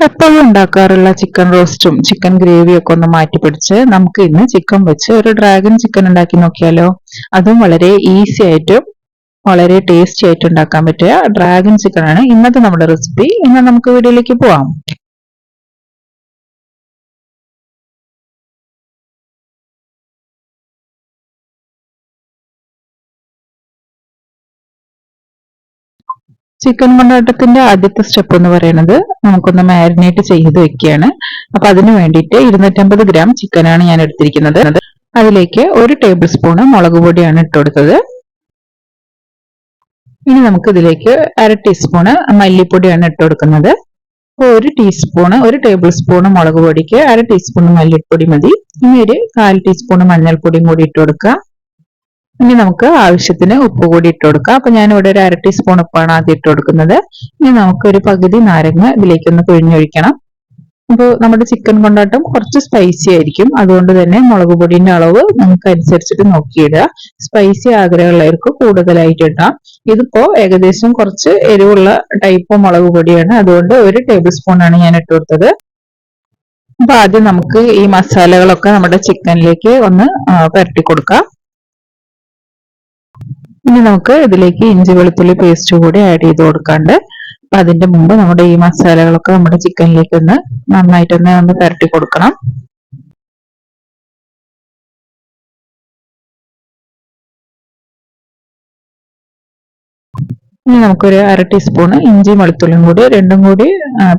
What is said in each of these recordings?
എപ്പോഴും ഉണ്ടാക്കാറുള്ള chicken റോസ്റ്റും chicken ഗ്രേവിയും ഒക്കെ ഒന്ന് മാറ്റി പിടിച്ച് നമുക്ക് ഇന്ന് ചിക്കൻ വെച്ച് ഒരു ഡ്രാഗൺ ചിക്കൻ ഉണ്ടാക്കി നോക്കിയാലോ? അതും വളരെ ഈസി ആയിട്ടും വളരെ ടേസ്റ്റി ആയിട്ട് ഉണ്ടാക്കാൻ പറ്റിയ ഡ്രാഗൺ ചിക്കൻ ആണ് ഇന്നത്തെ നമ്മുടെ റെസിപ്പി ഇന്ന് നമുക്ക് വീഡിയോയിലേക്ക് പോവാം. ചിക്കൻ കൊണ്ടാട്ടത്തിന്റെ ആദ്യത്തെ സ്റ്റെപ്പ് എന്ന് പറയുന്നത് നമുക്കൊന്ന് മാരിനേറ്റ് ചെയ്ത് വെക്കുകയാണ്. അപ്പൊ അതിന് വേണ്ടിയിട്ട് ഇരുന്നൂറ്റമ്പത് ഗ്രാം ചിക്കനാണ് ഞാൻ എടുത്തിരിക്കുന്നത്. അതിലേക്ക് ഒരു ടേബിൾ സ്പൂണ് മുളക് പൊടിയാണ് ഇട്ടുകൊടുത്തത് ഇനി നമുക്ക് ഇതിലേക്ക് അര ടീസ്പൂണ് മല്ലിപ്പൊടിയാണ് ഇട്ട് കൊടുക്കുന്നത്. അപ്പോൾ ഒരു ടീസ്പൂണ് ഒരു ടേബിൾ സ്പൂണ് മുളക് പൊടിക്ക് അര ടീസ്പൂൺ മല്ലിപ്പൊടി മതി. ഇനി ഒരു കാൽ ടീസ്പൂൺ മഞ്ഞൾപ്പൊടിയും കൂടി ഇട്ട് കൊടുക്കുക. ഇനി നമുക്ക് ആവശ്യത്തിന് ഉപ്പ് കൂടി ഇട്ട് കൊടുക്കാം. അപ്പൊ ഞാൻ ഇവിടെ ഒരു അര ടീസ്പൂൺ ഉപ്പാണ് ആദ്യം ഇട്ട് കൊടുക്കുന്നത്. ഇനി നമുക്ക് ഒരു പകുതി നാരങ്ങ ഇതിലേക്കൊന്ന് പിഴിഞ്ഞൊഴിക്കണം. അപ്പോൾ നമ്മുടെ ചിക്കൻ കൊണ്ടാട്ടം കുറച്ച് സ്പൈസി ആയിരിക്കും. അതുകൊണ്ട് തന്നെ മുളക് പൊടിന്റെ അളവ് നമുക്ക് അനുസരിച്ചിട്ട് നോക്കിയിടുക. സ്പൈസി ആഗ്രഹമുള്ളവർക്ക് കൂടുതലായിട്ട് ഇടാം. ഇതിപ്പോ ഏകദേശം കുറച്ച് എരിവുള്ള ടൈപ്പ് മുളക് പൊടിയാണ്. അതുകൊണ്ട് ഒരു ടേബിൾ സ്പൂൺ ആണ് ഞാൻ ഇട്ട് കൊടുത്തത്. അപ്പൊ ആദ്യം നമുക്ക് ഈ മസാലകളൊക്കെ നമ്മുടെ ചിക്കനിലേക്ക് ഒന്ന് പരട്ടി കൊടുക്കാം. ഇനി നമുക്ക് ഇതിലേക്ക് ഇഞ്ചി വെളുത്തുള്ളി പേസ്റ്റ് കൂടി ആഡ് ചെയ്ത് കൊടുക്കാണ്ട്. അപ്പൊ അതിന്റെ മുമ്പ് നമ്മുടെ ഈ മസാലകളൊക്കെ നമ്മുടെ ചിക്കനിലേക്ക് ഒന്ന് നന്നായിട്ടൊന്ന് ഒന്ന് പരട്ടി കൊടുക്കണം. ഇനി നമുക്കൊരു അര ടീസ്പൂൺ ഇഞ്ചി വെളുത്തുള്ളിയും കൂടി രണ്ടും കൂടി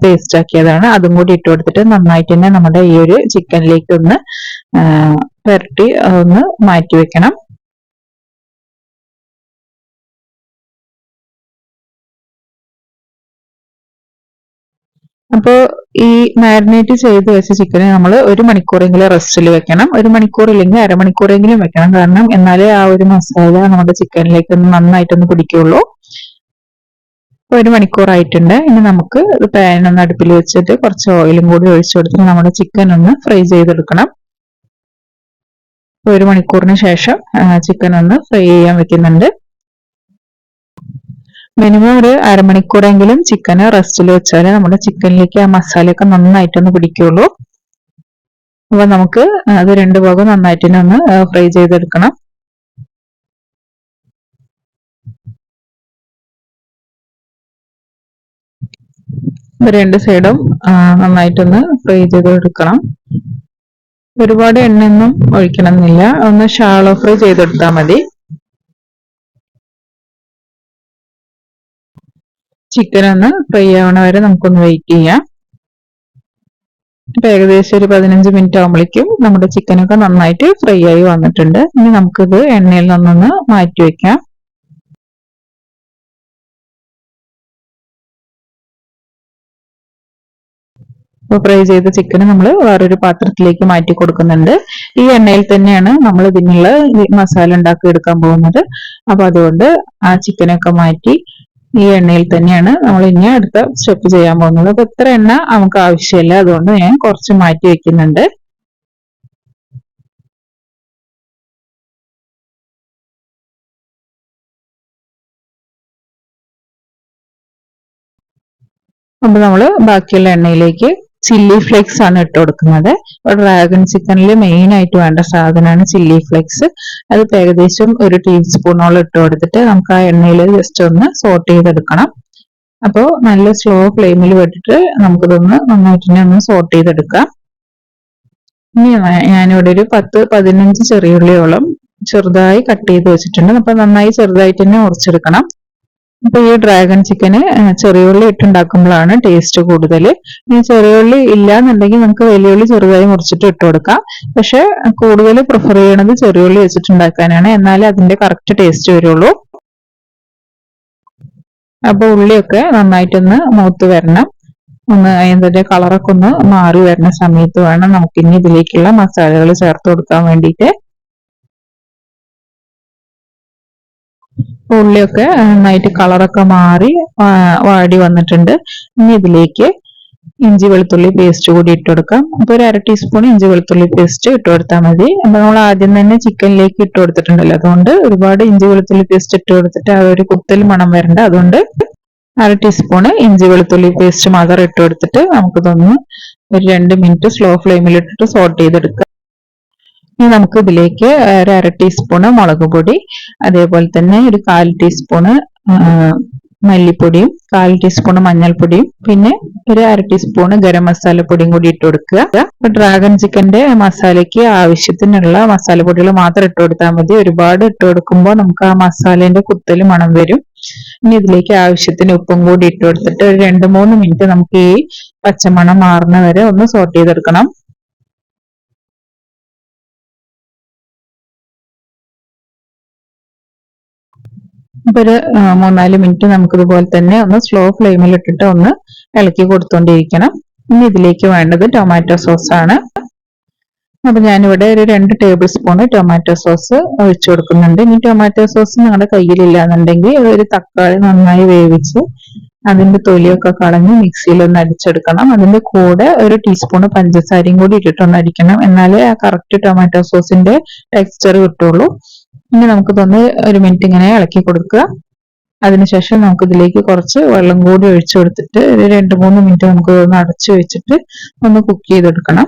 പേസ്റ്റ് ആക്കിയതാണ്. അതും കൂടി ഇട്ട് കൊടുത്തിട്ട് നന്നായിട്ട് തന്നെ നമ്മുടെ ഈ ഒരു ചിക്കനിലേക്ക് ഒന്ന് പുരട്ടി ഒന്ന് മാറ്റി വെക്കണം. അപ്പോൾ ഈ മാരിനേറ്റ് ചെയ്ത് വെച്ച ചിക്കനെ നമ്മൾ ഒരു മണിക്കൂറെങ്കിലും റെസ്റ്റിൽ വെക്കണം. ഒരു മണിക്കൂർ ഇല്ലെങ്കിൽ അരമണിക്കൂറെങ്കിലും വെക്കണം. കാരണം എന്നാലേ ആ ഒരു മസാല നമ്മുടെ ചിക്കനിലേക്ക് ഒന്ന് നന്നായിട്ടൊന്ന് പിടിക്കുള്ളൂ. ഒരു മണിക്കൂറായിട്ടുണ്ട്. ഇനി നമുക്ക് പാൻ ഒന്ന് അടുപ്പിൽ വെച്ചിട്ട് കുറച്ച് ഓയിലും കൂടി ഒഴിച്ചു കൊടുത്തിട്ട് നമ്മുടെ ചിക്കൻ ഒന്ന് ഫ്രൈ ചെയ്തെടുക്കണം. ഒരു മണിക്കൂറിന് ശേഷം ചിക്കൻ ഒന്ന് ഫ്രൈ ചെയ്യാൻ വെക്കുന്നുണ്ട്. മിനിമം ഒരു അരമണിക്കൂറെങ്കിലും ചിക്കൻ റെസ്റ്റിൽ വെച്ചാൽ നമ്മുടെ ചിക്കനിലേക്ക് ആ മസാലയൊക്കെ നന്നായിട്ടൊന്ന് പിടിക്കുള്ളൂ. അപ്പൊ നമുക്ക് അത് രണ്ടു ഭാഗം നന്നായിട്ട് ഒന്ന് ഫ്രൈ ചെയ്തെടുക്കണം. രണ്ട് സൈഡും നന്നായിട്ടൊന്ന് ഫ്രൈ ചെയ്തെടുക്കണം. ഒരുപാട് എണ്ണയൊന്നും ഒഴിക്കണമെന്നില്ല. ഒന്ന് ഷാളോ ഫ്രൈ ചെയ്തെടുത്താൽ മതി. ചിക്കൻ ഒന്ന് ഫ്രൈ ആവണ വരെ നമുക്കൊന്ന് വെയിറ്റ് ചെയ്യാം. ഇപ്പൊ ഏകദേശം ഒരു പതിനഞ്ച് മിനിറ്റ് ആകുമ്പോഴേക്കും നമ്മുടെ ചിക്കനൊക്കെ നന്നായിട്ട് ഫ്രൈ ആയി വന്നിട്ടുണ്ട്. ഇനി നമുക്കിത് എണ്ണയിൽ നിന്നൊന്ന് മാറ്റി വെക്കാം. ഇപ്പോൾ ഫ്രൈ ചെയ്ത ചിക്കൻ നമ്മൾ വേറൊരു പാത്രത്തിലേക്ക് മാറ്റി കൊടുക്കുന്നുണ്ട്. ഈ എണ്ണയിൽ തന്നെയാണ് നമ്മൾ ഇതിനുള്ള മസാല ഉണ്ടാക്കി എടുക്കാൻ പോകുന്നത്. അപ്പൊ അതുകൊണ്ട് ആ ചിക്കനൊക്കെ മാറ്റി ഈ എണ്ണയിൽ തന്നെയാണ് നമ്മൾ ഇനി അടുത്ത സ്റ്റെപ്പ് ചെയ്യാൻ പോകുന്നത്. അപ്പൊ ഇത്ര എണ്ണ നമുക്ക് ആവശ്യമില്ല. അതുകൊണ്ട് ഞാൻ കുറച്ച് മാറ്റി വെക്കുന്നുണ്ട്. അപ്പൊ നമ്മൾ ബാക്കിയുള്ള എണ്ണയിലേക്ക് ചില്ലി ഫ്ലേക്സ് ആണ് ഇട്ട് കൊടുക്കുന്നത്. ഡ്രാഗൺ ചിക്കനിൽ മെയിൻ ആയിട്ട് വേണ്ട സാധനമാണ് ചില്ലി ഫ്ലേക്സ് അത് ഏകദേശം ഒരു ടീസ്പൂണോളം ഇട്ട് കൊടുത്തിട്ട് നമുക്ക് ആ എണ്ണയിൽ ജസ്റ്റ് ഒന്ന് സോട്ട് ചെയ്തെടുക്കണം. അപ്പോ നല്ല സ്ലോ ഫ്ലെയിമിൽ വിട്ടിട്ട് നമുക്കിതൊന്ന് നന്നായിട്ട് തന്നെ ഒന്ന് സോട്ട് ചെയ്തെടുക്കാം. ഇനി ഞാനിവിടെ ഒരു പത്ത് പതിനഞ്ച് ചെറിയുള്ളിയോളം ചെറുതായി കട്ട് ചെയ്ത് വെച്ചിട്ടുണ്ട്. അപ്പൊ നന്നായി ചെറുതായിട്ട് തന്നെ ഉറച്ചെടുക്കണം ഇപ്പൊ ഈ ഡ്രാഗൺ ചിക്കന് ചെറിയുള്ളി ഇട്ടുണ്ടാക്കുമ്പോഴാണ് ടേസ്റ്റ് കൂടുതൽ. ഇനി ചെറിയുള്ളി ഇല്ല എന്നുണ്ടെങ്കിൽ നമുക്ക് വലിയുള്ളി ചെറുതായി മുറിച്ചിട്ട് ഇട്ട് കൊടുക്കാം. പക്ഷെ കൂടുതൽ പ്രിഫർ ചെയ്യണത് ചെറിയുള്ളി വെച്ചിട്ടുണ്ടാക്കാനാണ്. എന്നാലേ അതിന്റെ കറക്റ്റ് ടേസ്റ്റ് വരുള്ളൂ. അപ്പൊ ഉള്ളിയൊക്കെ നന്നായിട്ടൊന്ന് മൂത്ത് വരണം. ഒന്ന് അതിന്റെ കളറൊക്കെ ഒന്ന് മാറി വരുന്ന സമയത്ത് വേണം നമുക്ക് ഇനി ഇതിലേക്കുള്ള മസാലകൾ ചേർത്ത് കൊടുക്കാൻ വേണ്ടിയിട്ട്. ഉള്ളിയൊക്കെ നന്നായിട്ട് കളറൊക്കെ മാറി വാടി വന്നിട്ടുണ്ട്. ഇനി ഇതിലേക്ക് ഇഞ്ചി വെളുത്തുള്ളി പേസ്റ്റ് കൂടി ഇട്ട് കൊടുക്കാം. അപ്പൊ ഒരു അര ടീസ്പൂൺ ഇഞ്ചി വെളുത്തുള്ളി പേസ്റ്റ് ഇട്ട് കൊടുത്താൽ മതി. അപ്പൊ നമ്മൾ ആദ്യം തന്നെ ചിക്കനിലേക്ക് ഇട്ട് കൊടുത്തിട്ടുണ്ടല്ലോ. അതുകൊണ്ട് ഒരുപാട് ഇഞ്ചി വെളുത്തുള്ളി പേസ്റ്റ് ഇട്ട് കൊടുത്തിട്ട് ആ ഒരു കുത്തൽ മണം വരണ്ട. അതുകൊണ്ട് അര ടീസ്പൂണ് ഇഞ്ചി വെളുത്തുള്ളി പേസ്റ്റ് മാത്രം ഇട്ട് കൊടുത്തിട്ട് നമുക്കിതൊന്ന് ഒരു രണ്ട് മിനിറ്റ് സ്ലോ ഫ്ലെയിമിൽ ഇട്ടിട്ട് സോട്ട് ചെയ്തെടുക്കുക ഇനി നമുക്ക് ഇതിലേക്ക് ഒരു അര ടീസ്പൂണ് മുളക് പൊടി അതേപോലെ തന്നെ ഒരു കാൽ ടീസ്പൂണ് മല്ലിപ്പൊടിയും കാൽ ടീസ്പൂൺ മഞ്ഞൾപ്പൊടിയും പിന്നെ ഒരു അര ടീസ്പൂൺ ഗരം മസാലപ്പൊടിയും കൂടി ഇട്ട് കൊടുക്കുക. അപ്പൊ ഡ്രാഗൺ ചിക്കന്റെ മസാലയ്ക്ക് ആവശ്യത്തിനുള്ള മസാലപ്പൊടികൾ മാത്രം ഇട്ട് കൊടുത്താൽ മതി. ഒരുപാട് ഇട്ട് കൊടുക്കുമ്പോൾ നമുക്ക് ആ മസാലേന്റെ കുത്തൽ മണം വരും. ഇനി ഇതിലേക്ക് ആവശ്യത്തിന് ഉപ്പും കൂടി ഇട്ട് കൊടുത്തിട്ട് ഒരു രണ്ട് മൂന്ന് മിനിറ്റ് നമുക്ക് ഈ പച്ചമണം മാറുന്ന വരെ ഒന്ന് സോട്ട് ചെയ്തെടുക്കണം. ഇപ്പൊ ഒരു മൂന്നാൽ മിനിറ്റ് നമുക്ക് ഇതുപോലെ തന്നെ ഒന്ന് സ്ലോ ഫ്ലെയിമിൽ ഇട്ടിട്ട് ഒന്ന് ഇളക്കി കൊടുത്തോണ്ടിരിക്കണം. ഇനി ഇതിലേക്ക് വേണ്ടത് ടൊമാറ്റോ സോസ് ആണ്. അപ്പൊ ഞാനിവിടെ ഒരു രണ്ട് ടേബിൾ സ്പൂൺ ടൊമാറ്റോ സോസ് ഒഴിച്ചു കൊടുക്കുന്നുണ്ട്. ഇനി ടൊമാറ്റോ സോസ് നിങ്ങളുടെ കയ്യിലില്ലാന്നുണ്ടെങ്കിൽ ഒരു തക്കാളി നന്നായി വേവിച്ച് അതിന്റെ തൊലിയൊക്കെ കളഞ്ഞ് മിക്സിയിൽ ഒന്ന് അടിച്ചെടുക്കണം. അതിന്റെ കൂടെ ഒരു ടീസ്പൂൺ പഞ്ചസാരയും കൂടി ഇട്ടിട്ടൊന്ന് അടിക്കണം. എന്നാലേ ആ കറക്റ്റ് ടൊമാറ്റോ സോസിന്റെ ടെക്സ്ചർ കിട്ടുള്ളൂ. ഇനി നമുക്ക് നമുക്കിതൊന്ന് ഒരു മിനിറ്റ് ഇങ്ങനെ ഇളക്കി കൊടുക്കുക. അതിനുശേഷം നമുക്ക് ഇതിലേക്ക് കുറച്ച് വെള്ളം കൂടി ഒഴിച്ചു കൊടുത്തിട്ട് ഒരു രണ്ട് മൂന്ന് മിനിറ്റ് നമുക്ക് ഒന്ന് അടച്ചു വെച്ചിട്ട് ഒന്ന് കുക്ക് ചെയ്തെടുക്കണം.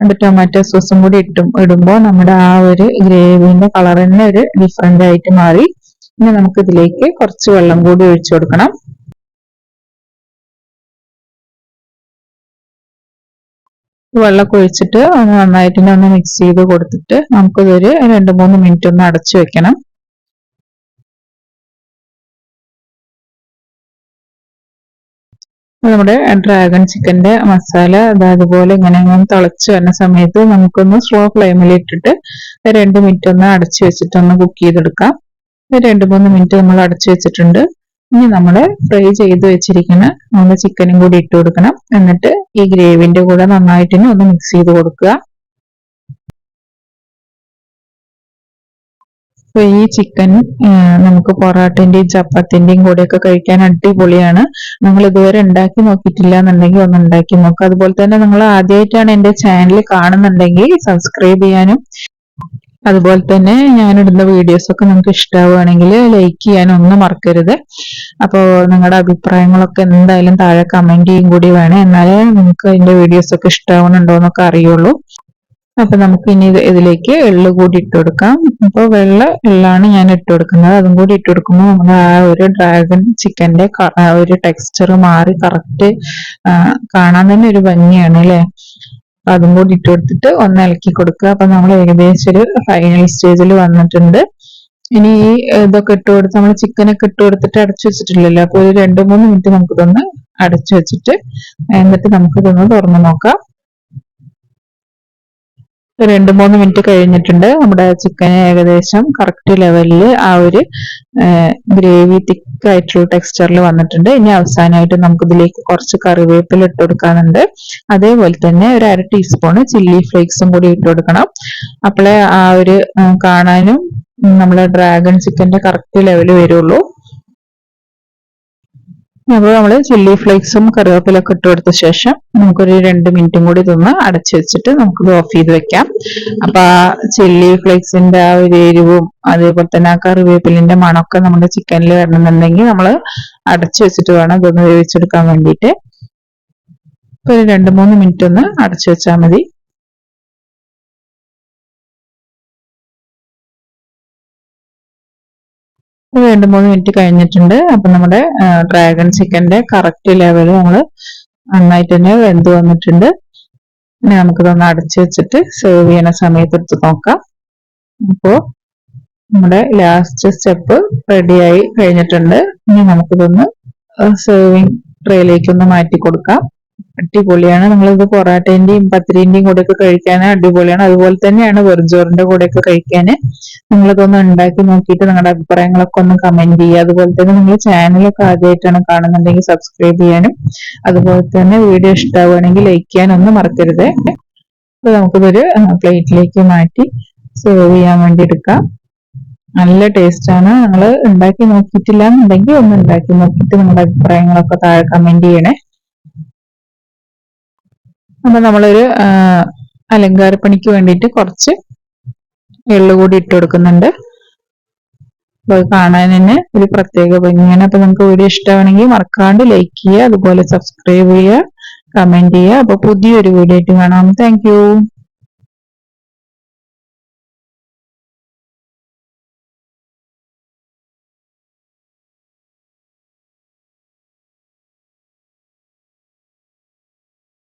എന്നിട്ട് ടൊമാറ്റോ സോസും കൂടി ഇട്ടും ഇടുമ്പോൾ നമ്മുടെ ആ ഒരു ഗ്രേവിന്റെ കളർ തന്നെ ഒരു ഡിഫറെന്റ് ആയിട്ട് മാറി. ഇനി നമുക്ക് ഇതിലേക്ക് കുറച്ച് വെള്ളം കൂടി ഒഴിച്ചു കൊടുക്കണം. വെള്ളമൊക്കെ ഒഴിച്ചിട്ട് ഒന്ന് നന്നായിട്ട് ഒന്ന് മിക്സ് ചെയ്ത് കൊടുത്തിട്ട് നമുക്കിതൊരു രണ്ട് മൂന്ന് മിനിറ്റ് ഒന്ന് അടച്ചു വെക്കണം. നമ്മുടെ ഡ്രാഗൺ ചിക്കന്റെ മസാല അതുപോലെ ഇങ്ങനെ തിളച്ച് വരുന്ന സമയത്ത് നമുക്കൊന്ന് സ്ലോ ഫ്ലെയിമിൽ ഇട്ടിട്ട് രണ്ട് മിനിറ്റ് ഒന്ന് അടച്ചു വെച്ചിട്ട് ഒന്ന് കുക്ക് ചെയ്തെടുക്കാം. രണ്ട് മൂന്ന് മിനിറ്റ് നമ്മൾ അടച്ചു വെച്ചിട്ടുണ്ട്. ഇനി നമ്മൾ ഫ്രൈ ചെയ്ത് വെച്ചിരിക്കുന്ന നമ്മുടെ ചിക്കനും കൂടി ഇട്ട് കൊടുക്കണം. എന്നിട്ട് ഈ ഗ്രേവിന്റെ കൂടെ നന്നായിട്ട് ഒന്ന് മിക്സ് ചെയ്ത് കൊടുക്കുക. അപ്പൊ ഈ ചിക്കൻ നമുക്ക് പൊറാട്ടിന്റെയും ചപ്പാത്തിന്റെയും കൂടെയൊക്കെ കഴിക്കാൻ അടിപൊളിയാണ്. നിങ്ങൾ ഇതുവരെ ഉണ്ടാക്കി നോക്കിയിട്ടില്ല എന്നുണ്ടെങ്കിൽ ഒന്ന് ഉണ്ടാക്കി നോക്കുക അതുപോലെ തന്നെ നിങ്ങൾ ആദ്യമായിട്ടാണ് എന്റെ ചാനൽ കാണുന്നുണ്ടെങ്കിൽ സബ്സ്ക്രൈബ് ചെയ്യാനും അതുപോലെ തന്നെ ഞാനിടുന്ന വീഡിയോസ് ഒക്കെ നിങ്ങൾക്ക് ഇഷ്ടമാവുകയാണെങ്കിൽ ലൈക്ക് ചെയ്യാൻ ഒന്നും മറക്കരുത്. അപ്പോൾ നിങ്ങളുടെ അഭിപ്രായങ്ങളൊക്കെ എന്തായാലും താഴെ കമന്റ് ചെയ്യും കൂടി വേണം. എന്നാലേ നിങ്ങൾക്ക് അതിന്റെ വീഡിയോസ് ഒക്കെ ഇഷ്ടമാവുന്നുണ്ടോ എന്നൊക്കെ അറിയുള്ളൂ. അപ്പൊ നമുക്ക് ഇനി ഇതിലേക്ക് എള്ള് കൂടി ഇട്ട് കൊടുക്കാം. അപ്പോൾ വെള്ള എള്ളാണ് ഞാൻ ഇട്ട് കൊടുക്കുന്നത്. അതും കൂടി ഇട്ട് കൊടുക്കുമ്പോൾ നമ്മൾ ആ ഒരു ഡ്രാഗൺ ചിക്കന്റെ ഒരു ടെക്സ്ചർ മാറി കറക്റ്റ് കാണാൻ തന്നെ ഒരു ഭംഗിയാണ് അല്ലെ? അതും കൂടി ഇട്ട് കൊടുത്തിട്ട് ഒന്ന് ഇളക്കി കൊടുക്കുക. അപ്പൊ നമ്മൾ ഏകദേശം ഒരു ഫൈനൽ സ്റ്റേജിൽ വന്നിട്ടുണ്ട്. ഇനി ഈ ഇതൊക്കെ ഇട്ട് കൊടുത്ത് നമ്മൾ ചിക്കനൊക്കെ ഇട്ട് കൊടുത്തിട്ട് അടച്ചു വെച്ചിട്ടില്ലല്ലോ. അപ്പൊ ഒരു രണ്ട് മൂന്ന് മിനിറ്റ് നമുക്കിതൊന്ന് അടച്ചു വെച്ചിട്ട് എന്നിട്ട് നമുക്കിതൊന്ന് തുറന്നു നോക്കാം. രണ്ട് മൂന്ന് മിനിറ്റ് കഴിഞ്ഞിട്ടുണ്ട്. നമ്മുടെ ചിക്കൻ ഏകദേശം കറക്റ്റ് ലെവലിൽ ആ ഒരു ഗ്രേവി തിക്ക് ആയിട്ടുള്ള ടെക്സ്ചറിൽ വന്നിട്ടുണ്ട്. ഇനി അവസാനമായിട്ട് നമുക്ക് ഇതിലേക്ക് കുറച്ച് കറിവേപ്പില ഇട്ട് കൊടുക്കാനുണ്ട്. അതേപോലെ തന്നെ ഒരു അര ടീസ്പൂണ് ചില്ലി ഫ്ലേക്സും കൂടി ഇട്ട് കൊടുക്കണം. അപ്പോഴേ ആ ഒരു കാണാനും നമ്മളെ ഡ്രാഗൺ ചിക്കന്റെ കറക്റ്റ് ലെവൽ വരുള്ളൂ. അപ്പോൾ നമ്മൾ ചില്ലി ഫ്ലേക്സും കറിവേപ്പിലൊക്കെ ഇട്ട് കൊടുത്ത ശേഷം നമുക്കൊരു രണ്ട് മിനിറ്റും കൂടി ഇതൊന്ന് അടച്ചു വെച്ചിട്ട് നമുക്കിത് ഓഫ് ചെയ്ത് വെക്കാം. അപ്പൊ ആ ചില്ലി ഫ്ലേക്സിന്റെ ആ ഒരു എരിവും അതേപോലെ തന്നെ ആ കറിവേപ്പിലിന്റെ മണമൊക്കെ നമ്മുടെ ചിക്കനിൽ വരണമെന്നുണ്ടെങ്കിൽ നമ്മൾ അടച്ചു വെച്ചിട്ട് വേണം ഇതൊന്ന് വേവിച്ചെടുക്കാൻ വേണ്ടിയിട്ട്. ഇപ്പൊ ഒരു രണ്ട് മൂന്ന് മിനിറ്റ് ഒന്ന് അടച്ചു വെച്ചാൽ മതി. രണ്ട് മൂന്ന് മിനിറ്റ് കഴിഞ്ഞിട്ടുണ്ട്. അപ്പൊ നമ്മുടെ ഡ്രാഗൺ ചിക്കന്റെ കറക്റ്റ് ലെവൽ നമ്മൾ നന്നായിട്ട് തന്നെ വെന്ത് വന്നിട്ടുണ്ട്. ഇനി നമുക്കിതൊന്ന് അടച്ചു വെച്ചിട്ട് സെർവ് ചെയ്യുന്ന സമയത്ത് എടുത്ത് നോക്കാം. അപ്പോ നമ്മുടെ ലാസ്റ്റ് സ്റ്റെപ്പ് റെഡിയായി കഴിഞ്ഞിട്ടുണ്ട്. ഇനി നമുക്കിതൊന്ന് സെർവിങ് ട്രേയിലേക്ക് ഒന്ന് മാറ്റി കൊടുക്കാം അടിപൊളിയാണ്. നിങ്ങളിത് പൊറാട്ടേന്റെയും പത്തിരിന്റെയും കൂടെ ഒക്കെ കഴിക്കാൻ അടിപൊളിയാണ്. അതുപോലെ തന്നെയാണ് വെറുംചോറിന്റെ കൂടെ ഒക്കെ കഴിക്കാൻ നിങ്ങളിതൊന്ന് ഉണ്ടാക്കി നോക്കിയിട്ട് നിങ്ങളുടെ അഭിപ്രായങ്ങളൊക്കെ ഒന്ന് കമന്റ് ചെയ്യുക. അതുപോലെ തന്നെ നിങ്ങൾ ചാനലൊക്കെ ആദ്യമായിട്ടാണ് കാണുന്നുണ്ടെങ്കിൽ സബ്സ്ക്രൈബ് ചെയ്യാനും അതുപോലെ തന്നെ വീഡിയോ ഇഷ്ടമാവുകയാണെങ്കിൽ ലൈക്ക് ചെയ്യാനൊന്നും മറക്കരുത്. അപ്പൊ നമുക്കിതൊരു പ്ലേറ്റിലേക്ക് മാറ്റി സെർവ് ചെയ്യാൻ വേണ്ടി എടുക്കാം. നല്ല ടേസ്റ്റാണ് നിങ്ങൾ ഉണ്ടാക്കി നോക്കിയിട്ടില്ല എന്നുണ്ടെങ്കിൽ ഒന്ന് ഉണ്ടാക്കി നോക്കിയിട്ട് നിങ്ങളുടെ അഭിപ്രായങ്ങളൊക്കെ താഴെ കമന്റ് ചെയ്യണേ. അപ്പൊ നമ്മളൊരു അലങ്കാരപ്പണിക്ക് വേണ്ടിയിട്ട് കുറച്ച് എള്ളു കൂടി ഇട്ട് കൊടുക്കുന്നുണ്ട്. അപ്പൊ അത് കാണാൻ തന്നെ ഒരു പ്രത്യേക ഭംഗിയാണ്. അപ്പൊ നിങ്ങൾക്ക് വീഡിയോ ഇഷ്ടമാണെങ്കിൽ മറക്കാണ്ട് ലൈക്ക് ചെയ്യുക അതുപോലെ സബ്സ്ക്രൈബ് ചെയ്യുക കമന്റ് ചെയ്യുക. അപ്പൊ പുതിയൊരു വീഡിയോ ആയിട്ട് കാണാം. താങ്ക്